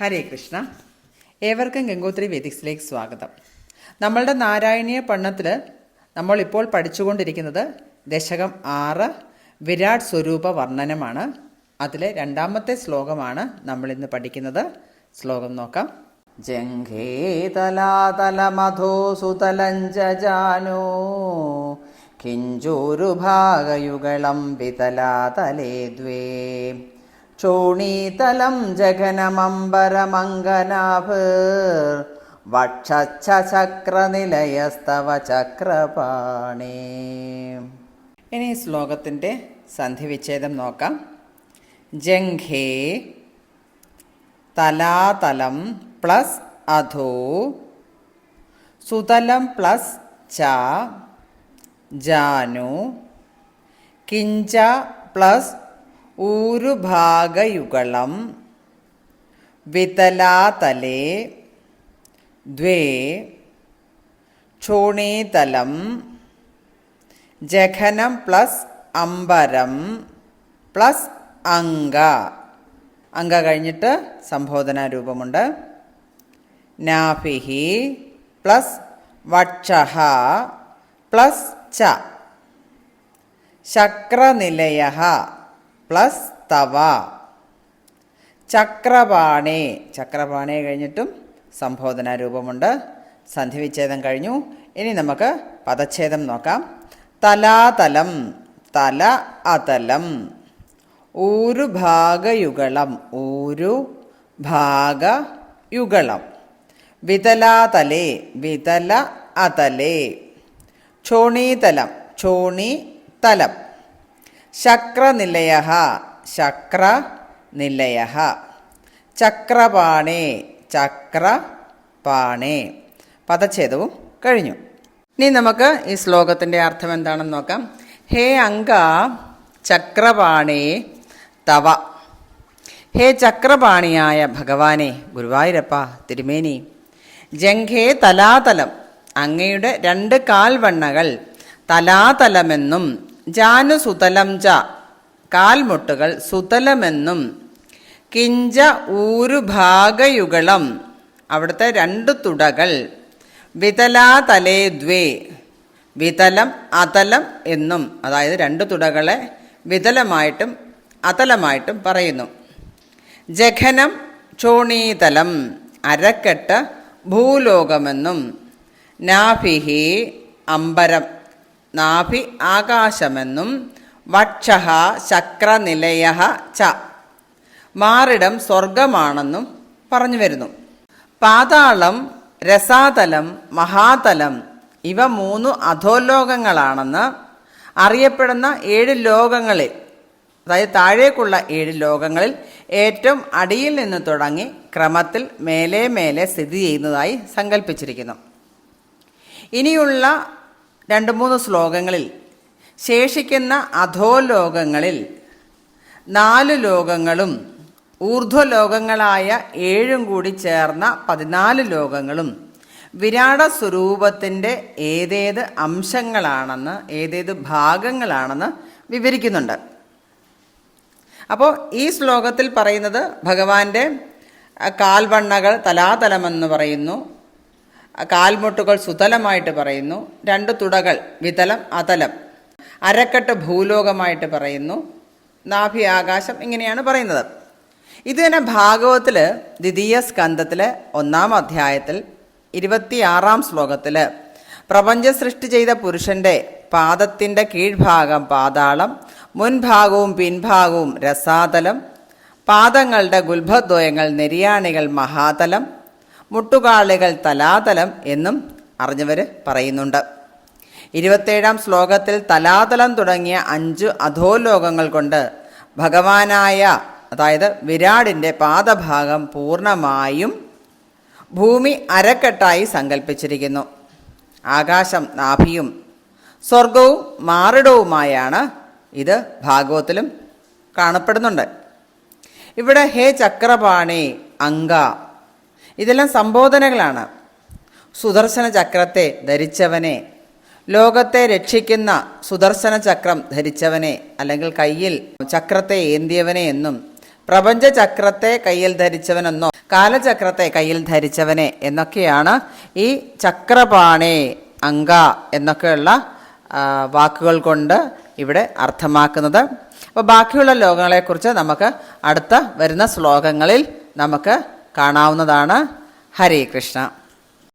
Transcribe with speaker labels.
Speaker 1: ഹരേ കൃഷ്ണ. ഏവർക്കും ഗംഗോത്രി വേദിക്സിലേക്ക് സ്വാഗതം. നമ്മളുടെ നാരായണീയ പണ്ണത്തിൽ നമ്മൾ ഇപ്പോൾ പഠിച്ചുകൊണ്ടിരിക്കുന്നത് ദശകം ആറ് വിരാട് സ്വരൂപ വർണനമാണ്. അതിലെ രണ്ടാമത്തെ ശ്ലോകമാണ് നമ്മൾ ഇന്ന് പഠിക്കുന്നത്. ശ്ലോകം നോക്കാം. ജംഘേതലാതലമധോസുതലഞ്ചജാനോ കിഞ്ചൂരുഭാഗയുഗളം വിതലാതലേ ദ്വേ. ചോണീതലം ജഗനമംബരമംഗനാഭ് വക്ഷച്ചക്രനിലയസ്തവ ചക്രപാണി ഇനി ശ്ലോകത്തിന്റെ സന്ധിവിച്ഛേദം നോക്കാം. ജംഘേ തലാതലം പ്ലസ് അധോ സുതലം പ്ലസ് ച ജാനു കിഞ്ച പ്ലസ് ഊരുഭാഗയുഗളം വിതലാതലേ ദ്വേ ക്ഷോണീതലം ജഘനം പ്ലസ് അമ്പരം പ്ലസ് അങ്ക. അങ്ക കഴിഞ്ഞിട്ട് സംബോധന രൂപമുണ്ട്. നാഫിഹി പ്ലസ് വക്ഷഹ പ്ലസ് ച. ശക്രനിലയ പ്ലസ് തവ. ചക്രപാണേ. ചക്രപാണേ കഴിഞ്ഞിട്ടും സംബോധന രൂപമുണ്ട്. സന്ധിവിച്ഛേദം കഴിഞ്ഞു. ഇനി നമുക്ക് പദച്ഛേദം നോക്കാം. തലാതലം. തല അതലം. ഊരു ഭാഗയുഗളം. ഊരു ഭാഗയുഗളം. വിതലാതലേ. വിതല അതലേ. ക്ഷോണീതലം ചോണി തലം ശക്രനിലയ ശക്ര നിലയ ചക്രപാണേ. ചക്ര പാണേ പദച്ഛേദവും കഴിഞ്ഞു. ഇനി നമുക്ക് ഈ ശ്ലോകത്തിന്റെ അർത്ഥം എന്താണെന്ന് നോക്കാം. ഹേ അങ്ക ചക്രപാണേ തവ. ഹേ ചക്രപാണിയായ ഭഗവാനെ ഗുരുവായൂരപ്പ തിരുമേനി. ജംഘേ തലാതലം അങ്ങയുടെ രണ്ട് കാൽവണ്ണകൾ തലാതലമെന്നും ജാനു സുതലം ച കാൽമുട്ടുകൾ സുതലമെന്നും കിഞ്ച ഊരുഭാഗയുഗളം അവിടുത്തെ രണ്ട് തുടകൾ വിതലാതലേ ദ്വേ. വിതലം അതലം എന്നും അതായത് രണ്ട് തുടകളെ വിതലമായിട്ടും അതലമായിട്ടും പറയുന്നു. ജഘനം ചോണീതലം അരക്കെട്ട് ഭൂലോകമെന്നും. നാഭിഹി അമ്പരം. നാഭി ആകാശമെന്നും വക്ഷഹ ശക്രനിലയ ച. മാറിടം സ്വർഗമാണെന്നും പറഞ്ഞു വരുന്നു. പാതാളം രസാതലം മഹാതലം ഇവ മൂന്ന് അധോലോകങ്ങളാണെന്ന് അറിയപ്പെടുന്ന ഏഴ് ലോകങ്ങളിൽ അതായത് താഴേക്കുള്ള ഏഴ് ലോകങ്ങളിൽ ഏറ്റവും അടിയിൽ നിന്ന് തുടങ്ങി ക്രമത്തിൽ മേലെ മേലെ സ്ഥിതി ചെയ്യുന്നതായി സങ്കല്പിച്ചിരിക്കുന്നു ഇനിയുള്ള രണ്ട് മൂന്ന് ശ്ലോകങ്ങളിൽ ശേഷിക്കുന്ന അധോലോകങ്ങളിൽ നാല് ലോകങ്ങളും ഊർധ്വലോകങ്ങളായ ഏഴും കൂടി ചേർന്ന പതിനാല് ലോകങ്ങളും വിരാട സ്വരൂപത്തിന്റെ ഏതേത് അംശങ്ങളാണെന്ന് ഏതേത് ഭാഗങ്ങളാണെന്ന് വിവരിക്കുന്നുണ്ട്. അപ്പോൾ ഈ ശ്ലോകത്തിൽ പറയുന്നത് ഭഗവാന്റെ കാൽവണ്ണകൾ തലാതലമെന്ന് പറയുന്നു. കാൽമുട്ടുകൾ സുതലമായിട്ട് പറയുന്നു. രണ്ട് തുടകൾ വിതലം അതലം. അരക്കെട്ട് ഭൂലോകമായിട്ട് പറയുന്നു. നാഭി ആകാശം ഇങ്ങനെയാണ് പറയുന്നത്. ഇത് തന്നെ ഭാഗവത്തിൽ ദ്വിതീയ സ്കന്ധത്തിലെ ഒന്നാം അധ്യായത്തിൽ ഇരുപത്തിയാറാം ശ്ലോകത്തിൽ പ്രപഞ്ച സൃഷ്ടി ചെയ്ത പുരുഷന്റെ പാദത്തിന്റെ കീഴ്ഭാഗം പാതാളം മുൻഭാഗവും പിൻഭാഗവും രസാതലം പാദങ്ങളുടെ ഗുൽഭദ്വയങ്ങൾ നെരിയാണികൾ മഹാതലം മുട്ടുകാളികൾ തലാതലം എന്നും അറിഞ്ഞവർ പറയുന്നുണ്ട്. ഇരുപത്തേഴാം ശ്ലോകത്തിൽ തലാതലം തുടങ്ങിയ അഞ്ച് അധോലോകങ്ങൾ കൊണ്ട് ഭഗവാനായ അതായത് വിരാടിന്റെ പാദഭാഗം പൂർണമായും ഭൂമി അരക്കെട്ടായി സങ്കല്പിച്ചിരിക്കുന്നു ആകാശം നാഭിയും സ്വർഗവും മാറിടവുമായാണ് ഇത് ഭാഗവത്തിലും കാണപ്പെടുന്നുണ്ട്. ഇവിടെ ഹേ ചക്രപാണി അങ്ക ഇതെല്ലാം സംബോധനകളാണ്. സുദർശന ചക്രത്തെ ധരിച്ചവനെ. ലോകത്തെ രക്ഷിക്കുന്ന സുദർശന ചക്രം ധരിച്ചവനെ. അല്ലെങ്കിൽ കയ്യിൽ ചക്രത്തെ ഏന്തിയവനെ എന്നും പ്രപഞ്ച ചക്രത്തെ കയ്യിൽ ധരിച്ചവനെന്നോ കാലചക്രത്തെ കയ്യിൽ ധരിച്ചവനെ എന്നൊക്കെയാണ് ഈ ചക്രപാണേ അങ്ക എന്നൊക്കെയുള്ള വാക്കുകൾ കൊണ്ട് ഇവിടെ അർത്ഥമാക്കുന്നത്. അപ്പോൾ ബാക്കിയുള്ള ലോകങ്ങളെക്കുറിച്ച് നമുക്ക് അടുത്ത വരുന്ന ശ്ലോകങ്ങളിൽ നമുക്ക് കാണാവുന്നതാണ് ഹരേ കൃഷ്ണ.